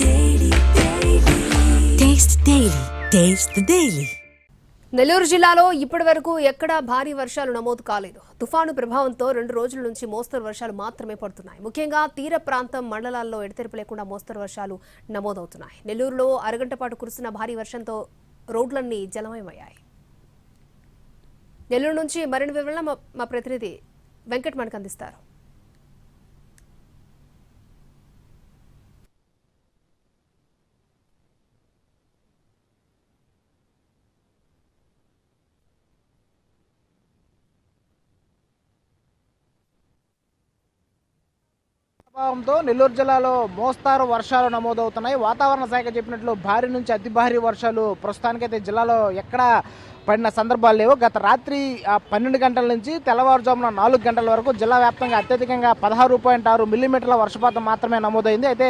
daily, daily. Taste the daily. Taste the daily. Nellore జిల్లాలో ఇప్పటి వరకు ఎక్కడా భారీ వర్షాలు నమోదు కాలేదు తుఫాను ప్రభావంతో రెండు రోజుల నుంచి మోస్తరు వర్షాలు మాత్రమే పడుతున్నాయి ముఖ్యంగా తీర ప్రాంతం మండలాల్లో ఎడతెరిపి లేకుండా మోస్తరు వర్షాలు నమోదవుతున్నాయి నెల్లూరులో అరగంట పాటు కురిసిన భారీ వర్షంతో రోడ్లన్నీ జలమయమయ్యాయి నెల్లూరు నుంచి మరిన్ని వివరణ మా- మా ప్రతినిధి వెంకట్ మనకు అందిస్తారు ప్రభావంతో నెల్లూరు జిల్లాలో మోస్తారు వర్షాలు నమోదవుతున్నాయి. వాతావరణ శాఖ చెప్పినట్లు భారీ నుంచి అతి భారీ వర్షాలు ప్రస్తుతానికైతే జిల్లాలో ఎక్కడ పడిన సందర్భాలు లేవు. గత రాత్రి ఆ, పన్నెండు గంటల నుంచి తెల్లవారుజామున నాలుగు గంటల వరకు జిల్లా వ్యాప్తంగా అత్యధికంగా పదహారు పాయింట్ ఆరు మిల్లీమీటర్ల వర్షపాతం మాత్రమే నమోదైంది. అయితే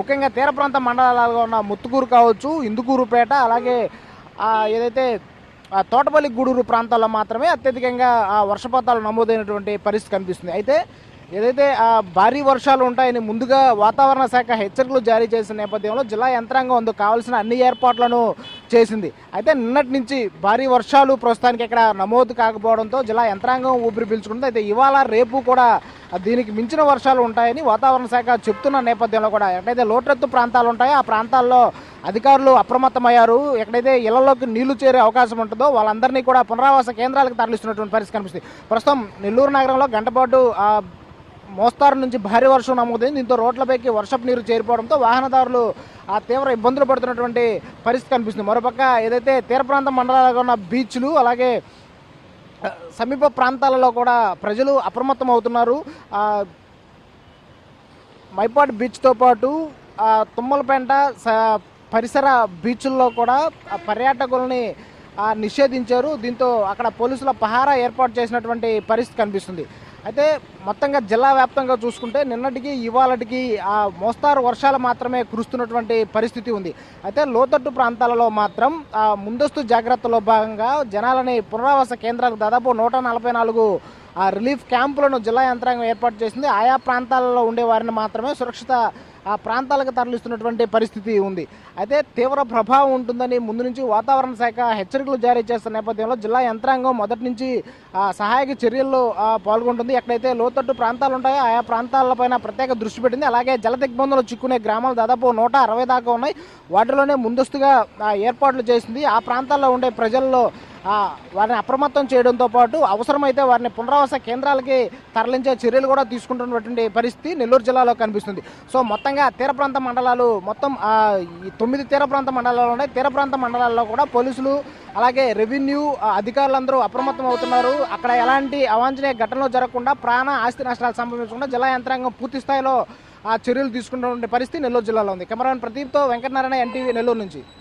ముఖ్యంగా తీర ప్రాంత మండలాలుగా ఉన్న ముత్తుకూరు కావచ్చు ఇందుకూరుపేట అలాగే ఏదైతే ఆ తోటపల్లి గూడూరు ప్రాంతాల్లో మాత్రమే అత్యధికంగా ఆ వర్షపాతాలు నమోదైనటువంటి పరిస్థితి కనిపిస్తుంది. అయితే ఏదైతే ఆ భారీ వర్షాలు ఉంటాయని ముందుగా వాతావరణ శాఖ హెచ్చరికలు జారీ చేసిన నేపథ్యంలో జిల్లా యంత్రాంగం అందుకు కావాల్సిన అన్ని ఏర్పాట్లను చేసింది. అయితే నిన్నటి నుంచి భారీ వర్షాలు ప్రస్తుతానికి ఇక్కడ నమోదు కాకపోవడంతో జిల్లా యంత్రాంగం ఊపిరి పీల్చుకుంటుంది. అయితే ఇవాళ రేపు కూడా దీనికి మించిన వర్షాలు ఉంటాయని వాతావరణ శాఖ చెప్తున్న నేపథ్యంలో కూడా ఎక్కడైతే లోటెత్తు ప్రాంతాలు ఉంటాయో ఆ ప్రాంతాల్లో అధికారులు అప్రమత్తమయ్యారు. ఎక్కడైతే ఇళ్ళలోకి నీళ్ళు చేరే అవకాశం ఉంటుందో వాళ్ళందరినీ కూడా పునరావాస కేంద్రాలకు తరలిస్తున్నటువంటి పరిస్థితి కనిపిస్తుంది. ప్రస్తుతం నెల్లూరు నగరంలో గంటపాటు మోస్తారు నుంచి భారీ వర్షం నమోదైంది. దీంతో రోడ్లపైకి వర్షపు నీరు చేరిపోవడంతో వాహనదారులు ఆ తీవ్ర ఇబ్బందులు పడుతున్నటువంటి పరిస్థితి కనిపిస్తుంది. మరోపక్క ఏదైతే తీర ప్రాంత మండలాలుగా ఉన్న బీచ్లు అలాగే సమీప ప్రాంతాలలో కూడా ప్రజలు అప్రమత్తం అవుతున్నారు. ఆ, మైపాడు బీచ్తో పాటు తుమ్మలపేంట స- పరిసర బీచ్ల్లో కూడా పర్యాటకుల్ని నిషేధించారు. దీంతో అక్కడ పోలీసుల పహారా ఏర్పాటు చేసినటువంటి పరిస్థితి కనిపిస్తుంది. అయితే మొత్తంగా జిల్లా వ్యాప్తంగా చూసుకుంటే నిన్నటికి ఇవాళటికి ఆ మోస్తారు వర్షాలు మాత్రమే కురుస్తున్నటువంటి పరిస్థితి ఉంది. అయితే లోతట్టు ప్రాంతాలలో మాత్రం ఆ, ముందస్తు జాగ్రత్తలో భాగంగా జనాలని పునరావాస కేంద్రాలకు దాదాపు నూట నలభై నాలుగు ఆ రిలీఫ్ క్యాంపులను జిల్లా యంత్రాంగం ఏర్పాటు చేసింది. ఆయా ప్రాంతాలలో ఉండే వారిని మాత్రమే సురక్షిత ఆ ప్రాంతాలకు తరలిస్తున్నటువంటి పరిస్థితి ఉంది. అయితే తీవ్ర ప్రభావం ఉంటుందని ముందు నుంచి వాతావరణ శాఖ హెచ్చరికలు జారీ చేస్తున్న నేపథ్యంలో జిల్లా యంత్రాంగం మొదటి నుంచి సహాయక చర్యల్లో పాల్గొంటుంది. ఎక్కడైతే లోతట్టు ప్రాంతాలు ఉంటాయో ఆయా ప్రాంతాలపైన ప్రత్యేక దృష్టి పెట్టింది. అలాగే జల దిగ్బంధంలో చిక్కునే గ్రామాలు దాదాపు నూట అరవై దాకా ఉన్నాయి. వాటిలోనే ముందస్తుగా ఏర్పాట్లు చేసింది. ఆ ప్రాంతాల్లో ఉండే ప్రజల్లో వారిని అప్రమత్తం చేయడంతో పాటు అవసరమైతే వారిని పునరావాస కేంద్రాలకి తరలించే చర్యలు కూడా తీసుకుంటున్నటువంటి పరిస్థితి నెల్లూరు జిల్లాలో కనిపిస్తుంది. సో మొత్తంగా తీర ప్రాంత మండలాలు మొత్తం తొమ్మిది తీర ప్రాంత మండలాలు ఉన్నాయి. తీర ప్రాంత మండలాల్లో కూడా పోలీసులు అలాగే రెవెన్యూ అధికారులందరూ అప్రమత్తం అవుతున్నారు. అక్కడ ఎలాంటి అవాంఛనీయ ఘటనలు జరగకుండా ప్రాణ ఆస్తి నష్టాలు సంభవించకుండా జిల్లా యంత్రాంగం పూర్తి స్థాయిలో ఆ చర్యలు తీసుకుంటున్న పరిస్థితి నెల్లూరు జిల్లాలో ఉంది. కెమెరామెన్ ప్రదీప్తో వెంకటనారాయణ ఎన్టీవీ నెల్లూరు నుంచి.